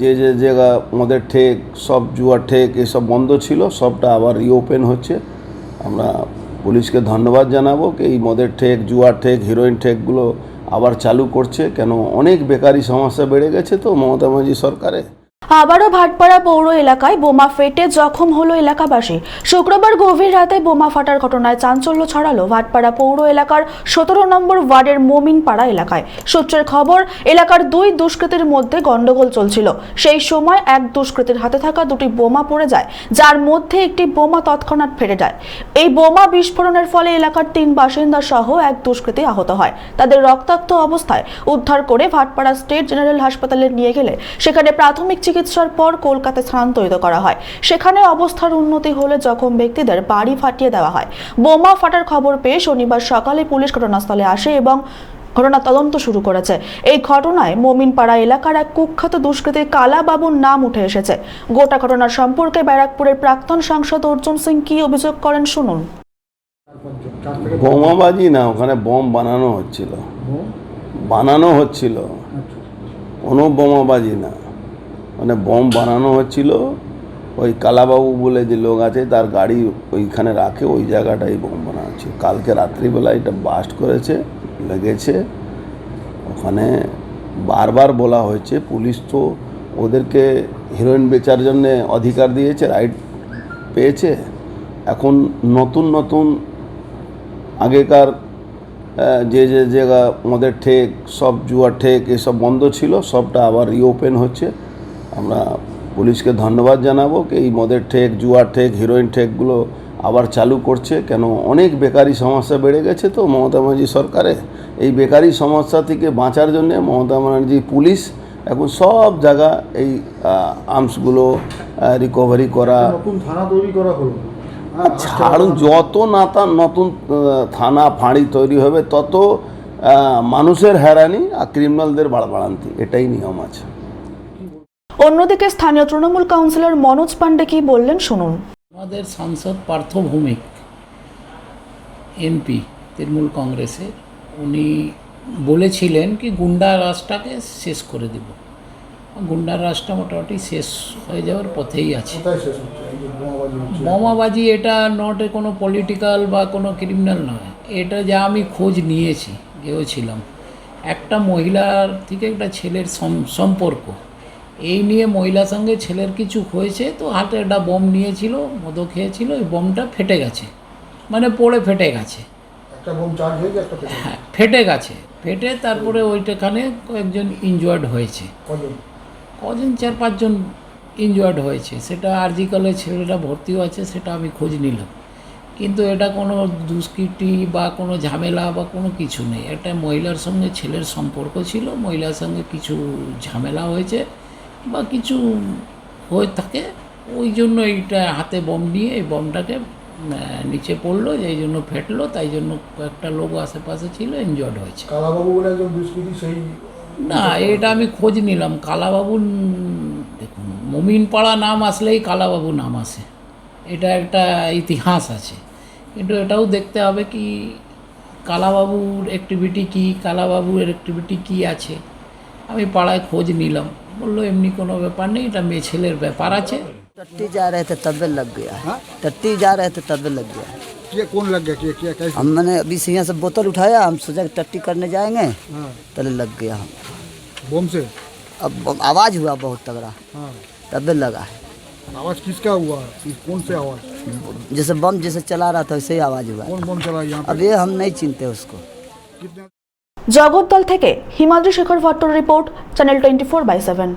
যে যে জায়গা আমাদের ঠেক, সব জুয়া ঠেক, এসব বন্ধ ছিল, সবটা আবার রিওপেন হচ্ছে। আমরা পুলিশকে ধন্যবাদ জানাব কি এই মদের ঠেক, জুয়া ঠেক হিরোইন ঠেকগুলো আবার চালু করছে। কেন অনেক বেকারি সমস্যা বেড়ে গেছে তো মমতা ব্যানার্জি সরকারে। আবারও ভাটপাড়া পৌর এলাকায় বোমা ফেটে জখম হলো এলাকাবাসী। শুক্রবার গভীর রাতে বোমা ফাটার ঘটনায় চাঞ্চল্য ছড়ালো ভাটপাড়া পৌর এলাকার সতেরো নম্বর ওয়ার্ডের মোমিনপাড়া এলাকায়। সূত্রের খবর, এলাকার দুই দুষ্কৃতীর মধ্যে গন্ডগোল চলছিল। সেই সময় এক দুষ্কৃতীর হাতে থাকা দুটি বোমা পড়ে যায়, যার মধ্যে একটি বোমা তৎক্ষণাৎ ফেটে যায়। এই বোমা বিস্ফোরণের ফলে এলাকার তিন বাসিন্দা সহ এক দুষ্কৃতী আহত হয়। তাদের রক্তাক্ত অবস্থায় উদ্ধার করে ভাটপাড়া স্টেট জেনারেল হাসপাতালে নিয়ে গেলে। সেখানে প্রাথমিক চিকিৎসার পর কলকাতায় স্থানান্তরিত করা হয়। সেখানে অবস্থার উন্নতি হলে জখম ব্যক্তিদের বাড়ি ফাটিয়ে দেওয়া হয়। বোমা ফাটার খবর পেয়ে শনিবার সকালে পুলিশ ঘটনাস্থলে আসে এবং ঘটনা তদন্ত শুরু করেছে। এই ঘটনায় মোমিনপাড়া এলাকার এক কুখ্যাত দুষ্কৃতী কালাবাবুর নাম উঠে এসেছে। গোটা ঘটনার সম্পর্কে ব্যারাকপুরের প্রাক্তন সাংসদ অর্জুন সিং কি অভিযোগ করেন শুনুন। বোমাবাজি না ওখানে বোম বানানো হচ্ছিল। বানানো হচ্ছিল। কোনো বোমাবাজি না। মানে বম বানানো হচ্ছিল। ওই কালাবাবু বলে যে লোক আছে, তার গাড়ি ওইখানে রাখে, ওই জায়গাটাই বোম বানানো হচ্ছিল কালকে রাত্রিবেলা এটা বাস্ট করেছে, লেগেছে। ওখানে বারবার বলা হয়েছে, পুলিশ তো ওদেরকে হিরোইন বেচার জন্য অধিকার দিয়েছে রাইট পেয়েছে। এখন নতুন নতুন আগেকার যে যে জায়গা মদের ঠেক, সব জুয়ার ঠেক, এসব বন্ধ ছিল, সবটা আবার রিওপেন হচ্ছে। আমরা পুলিশকে ধন্যবাদ জানাব কি এই মদের ঠেক জুয়ার ঠেক হিরোইন ঠেকগুলো আবার চালু করছে। কেন অনেক বেকারি সমস্যা বেড়ে গেছে তো মমতা ব্যানার্জি সরকারে। এই বেকারি সমস্যা থেকে বাঁচার জন্যে মমতা ব্যানার্জি পুলিশ এখন সব জায়গা এই আর্মসগুলো রিকভারি করা। নতুন থানা তৈরি করা হলো। ছাড়ুন যত নাতা নতুন থানা ফাঁড়ি তৈরি হবে তত মানুষের হ্যারানি আর ক্রিমিনালদের বাড়বাড়ান্তি। এটাই নিয়ম আছে। অন্যদিকে স্থানীয় তৃণমূল কাউন্সিলর মনোজ পান্ডে কি বললেন শুনুন। আমাদের সাংসদ পার্থ ভৌমিক এমপি তৃণমূল কংগ্রেসের। উনি বলেছিলেন কি গুন্ডা রাজটাকে শেষ করে দেব। গুন্ডা রাজটা মোটামুটি শেষ হয়ে যাওয়ার পথেই আছে। বোমাবাজি এটা নট এ কোনো পলিটিক্যাল বা কোনো ক্রিমিনাল নয়। এটা যা আমি খোঁজ নিয়েছি গিয়েছিলাম একটা মহিলার থেকে একটা ছেলের সম্পর্ক। এই নিয়ে মহিলার সঙ্গে ছেলের কিছু হয়েছে তো হাতে একটা বম নিয়েছিল মদও খেয়েছিল ওই বমটা ফেটে গেছে। মানে পড়ে ফেটে গেছে। হয়ে ফেটে গেছে। ফেটে তারপরে ওইটাখানে কয়েকজন ইনজয়ার্ড হয়েছে। কজন? চার পাঁচজন ইনজয়ার্ড হয়েছে। সেটা আরজিকালে ছেলেটা ভর্তিও আছে সেটা আমি খোঁজ নিলাম। কিন্তু এটা কোনো দুষ্কৃতি বা কোনো ঝামেলা বা কোনো কিছু নেই। একটা মহিলার সঙ্গে ছেলের সম্পর্ক ছিল মহিলার সঙ্গে কিছু ঝামেলা হয়েছে। বা কিছু হয়ে থাকে ওই জন্য এইটা হাতে বম নিয়ে এই বমটাকে নিচে পড়ল এই জন্য ফেটলো তাই জন্য কয়েকটা লোক আশেপাশে ছিল এনজয়েড হয়েছে। কালাবাবু বলে একজন দুষ্কৃতী সেই না এটা আমি খোঁজ নিলাম। কালাবাবু দেখুন মমিনপাড়া নাম আসলেই কালাবাবু নাম আসে। এটা একটা ইতিহাস আছে। কিন্তু এটাও দেখতে হবে কি কালাবাবুর অ্যাক্টিভিটি কী কালাবাবুর অ্যাক্টিভিটি কী আছে আমি পাড়ায় খোঁজ নিলাম। বললো এমনি কোনো ব্যাপার নেই এটা মেয়ে ছেলের ব্যাপার আছে टट्टी जा रहे थे तबे लग गया टट्टी जा रहे थे तबे लग गया ये कौन लग गया क्या क्या कैसे हम मैंने अभी से यहाँ से बोतल उठाया हम सोचा कि टट्टी करने जाएंगे हाँ तले लग गया हम बम से अब आवाज़ हुआ बहुत तगड़ा हाँ तबे लगा है आवाज किसका हुआ किस कौन से आवाज जैसे बम जैसे चला रहा था वैसे ही आवाज़ हुआ कौन बम चला यहाँ अब पे ये हम नहीं चिनते उसको कितने জগদ্দল থেকে Himadri Shekhar ভট্টর report channel twenty four by seven